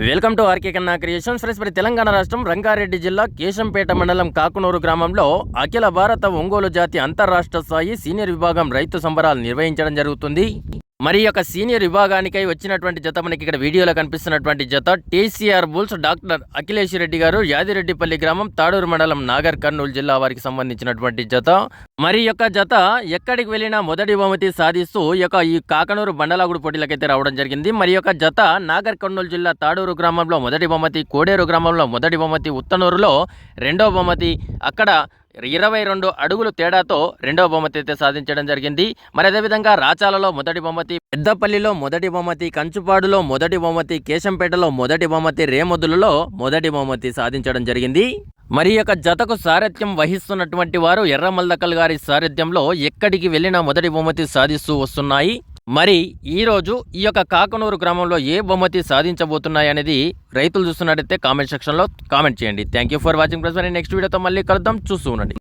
Welcome to RK Kanna creations friends మరి తెలంగాణ రాష్ట్రం రంగారెడ్డి జిల్లా కేశంపేట మండలం కాకునూరు గ్రామంలో అఖిల భారత ఒంగోలు జాతి అంతర్రాష్ట్ర స్థాయి సీనియర్ విభాగం రైతు సంబరాలు నిర్వహించడం జరుగుతుంది. మరి యొక్క సీనియర్ విభాగానికై వచ్చినటువంటి జత మనకి ఇక్కడ వీడియోలో కనిపిస్తున్నటువంటి జత. టీసీఆర్ బుల్స్ డాక్టర్ అఖిలేష్ రెడ్డి గారు యాదిరెడ్డిపల్లి గ్రామం తాడూరు మండలం నాగర్ కర్నూలు జిల్లా వారికి సంబంధించినటువంటి జత. మరి యొక్క జత ఎక్కడికి వెళ్ళినా మొదటి బహుమతి సాధిస్తూ యొక్క ఈ కాకనూరు బండలాగుడు పోటీలకైతే రావడం జరిగింది. మరి యొక్క జత నాగర్ కర్నూలు జిల్లా తాడూరు గ్రామంలో మొదటి బహుమతి కోడేరు గ్రామంలో మొదటి బహుమతి ఉత్తనూరులో రెండవ బహుమతి. అక్కడ ఇరవై రెండు అడుగులు తేడాతో రెండవ బహుమతి అయితే సాధించడం జరిగింది. మరి అదేవిధంగా రాచాలలో మొదటి బహుమతి పెద్దపల్లిలో మొదటి బహుమతి కంచుపాడులో మొదటి బహుమతి కేశంపేటలో మొదటి బహుమతి రేముదులలో మొదటి బహుమతి సాధించడం జరిగింది. మరి యొక్క జతకు సారథ్యం వహిస్తున్నటువంటి వారు ఎర్రమల్దకల్ గారి సారథ్యంలో ఎక్కడికి వెళ్ళినా మొదటి బహుమతి సాధిస్తూ వస్తున్నాయి. మరి ఈ రోజు ఈ యొక్క కాకనూరు గ్రామంలో ఏ బహుమతి సాధించబోతున్నాయనేది రైతులు చూస్తున్నట్టయితే కామెంట్ సెక్షన్లో కామెంట్ చేయండి. Thank you for watching press next వీడియోతో మళ్ళీ కలుద్దాం. చూస్తూ ఉండండి.